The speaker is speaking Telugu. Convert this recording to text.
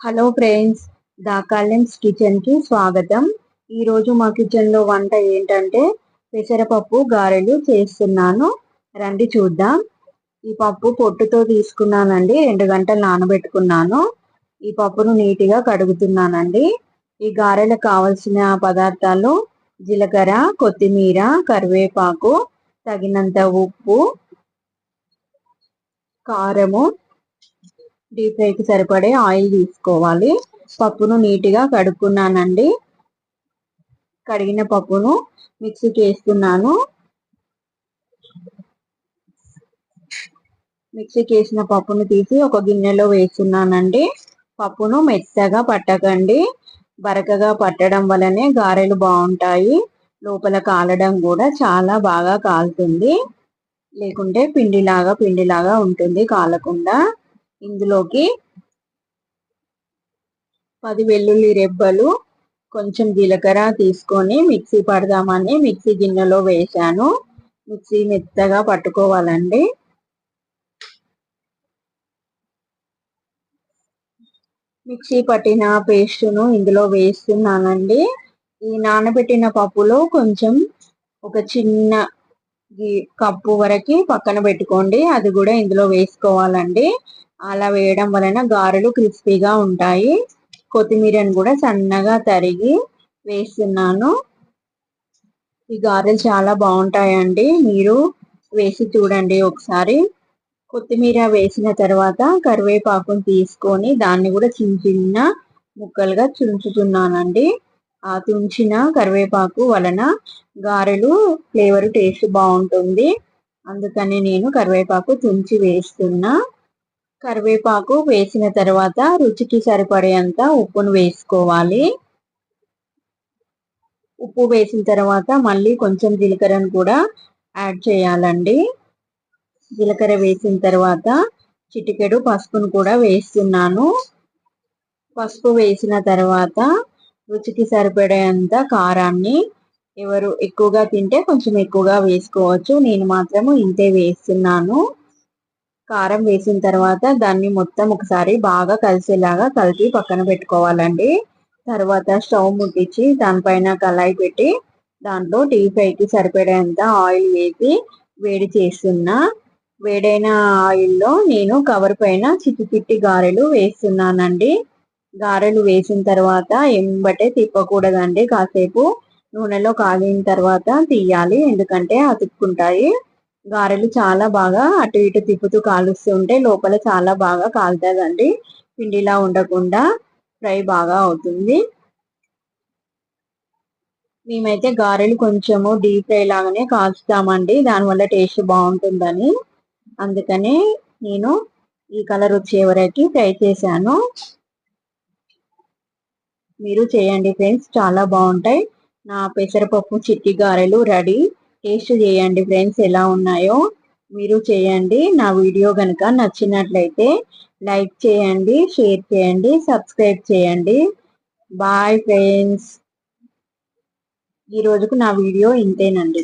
హలో ఫ్రెండ్స్ దాకాలెన్స్ కిచెన్కి స్వాగతం. ఈరోజు మా కిచెన్లో వంట ఏంటంటే పెసరపప్పు గారెలు చేస్తున్నాను. రండి చూద్దాం. ఈ పప్పు పొట్టుతో తీసుకున్నానండి. రెండు గంటలు నానబెట్టుకున్నాను. ఈ పప్పును నీట్గా కడుగుతున్నానండి. ఈ గారెలకు కావలసిన పదార్థాలు జీలకర్ర కొత్తిమీర కరివేపాకు తగినంత ఉప్పు కారము డీప్ ఫ్రైకి సరిపడే ఆయిల్ తీసుకోవాలి. పప్పును నీట్గా కడుక్కున్నానండి. కడిగిన పప్పును మిక్సీకి వేస్తున్నాను. మిక్సీకి వేసిన పప్పును తీసి ఒక గిన్నెలో వేస్తున్నానండి. పప్పును మెత్తగా పట్టకండి. బరకగా పట్టడం వలనే గారెలు బాగుంటాయి. లోపల కాలడం కూడా చాలా బాగా కాలుతుంది. లేకుంటే పిండిలాగా పిండిలాగా ఉంటుంది కాలకుండా. ఇందులోకి పది వెల్లుల్లి రెబ్బలు కొంచెం జీలకర్ర తీసుకొని మిక్సీ పడదామని మిక్సీ గిన్నెలో వేశాను. మిక్సీ మెత్తగా పట్టుకోవాలండి. మిక్సీ పట్టిన పేస్టును ఇందులో వేస్తున్నానండి. ఈ నానబెట్టిన పప్పులో కొంచెం ఒక చిన్న కప్పు వరకు పక్కన పెట్టుకోండి. అది కూడా ఇందులో వేసుకోవాలండి. అలా వేయడం వలన గారెలు క్రిస్పీగా ఉంటాయి. కొత్తిమీరను కూడా సన్నగా తరిగి వేస్తున్నాను. ఈ గారెలు చాలా బాగుంటాయండి. మీరు వేసి చూడండి ఒకసారి. కొత్తిమీర వేసిన తర్వాత కరివేపాకును తీసుకొని దాన్ని కూడా చిన్న చిన్న ముక్కలుగా చుంచుతున్నానండి. ఆ తుంచిన కరివేపాకు వలన గారెలు ఫ్లేవర్ టేస్ట్ బాగుంటుంది. అందుకని నేను కరివేపాకు తుంచి వేస్తున్నా. కరివేపాకు వేసిన తర్వాత రుచికి సరిపడేంత ఉప్పును వేసుకోవాలి. ఉప్పు వేసిన తర్వాత మళ్ళీ కొంచెం జీలకర్రను కూడా యాడ్ చేయాలండి. జీలకర్ర వేసిన తర్వాత చిటికెడు పసుపును కూడా వేస్తున్నాను. పసుపు వేసిన తర్వాత రుచికి సరిపడేంత కారాన్ని ఎవరు ఎక్కువగా తింటే కొంచెం ఎక్కువగా వేసుకోవచ్చు. నేను మాత్రము ఇంతే వేస్తున్నాను. కారం వేసిన తర్వాత దాన్ని మొత్తం ఒకసారి బాగా కలిసేలాగా కలిపి పక్కన పెట్టుకోవాలండి. తర్వాత స్టవ్ ముట్టించి దానిపైన కళాయి పెట్టి దాంట్లో టీ ఫ్రైకి సరిపడేంత ఆయిల్ వేసి వేడి చేస్తున్నా. వేడైన ఆయిల్లో నేను కవర్ పైన చిట్టి చిట్టి గారెలు వేస్తున్నానండి. గారెలు వేసిన తర్వాత ఎంబటే తిప్పకూడదండి. కాసేపు నూనెలో కాగిన తర్వాత తీయాలి. ఎందుకంటే అతుక్కుంటాయి. గారెలు చాలా బాగా అటు ఇటు తిప్పుతూ కాలుస్తూ ఉంటే లోపల చాలా బాగా కాలుతుందండి. పిండిలా ఉండకుండా ఫ్రై బాగా అవుతుంది. మేమైతే గారెలు కొంచెము డీప్ ఫ్రై లాగానే కాల్చుతామండి. దానివల్ల టేస్ట్ బాగుంటుందని. అందుకనే నేను ఈ కలర్ వచ్చే వరకు ఫ్రై చేశాను. మీరు చేయండి ఫ్రెండ్స్ చాలా బాగుంటాయి. నా పెసరపప్పు చిట్టి గారెలు రెడీ. టేస్ట్ చేయండి ఫ్రెండ్స్ ఎలా ఉన్నాయో మీరు చేయండి. నా వీడియో కనుక నచ్చినట్లయితే లైక్ చేయండి షేర్ చేయండి సబ్స్క్రైబ్ చేయండి. Bye friends. ఈ రోజుకు నా వీడియో ఇంతేనండి.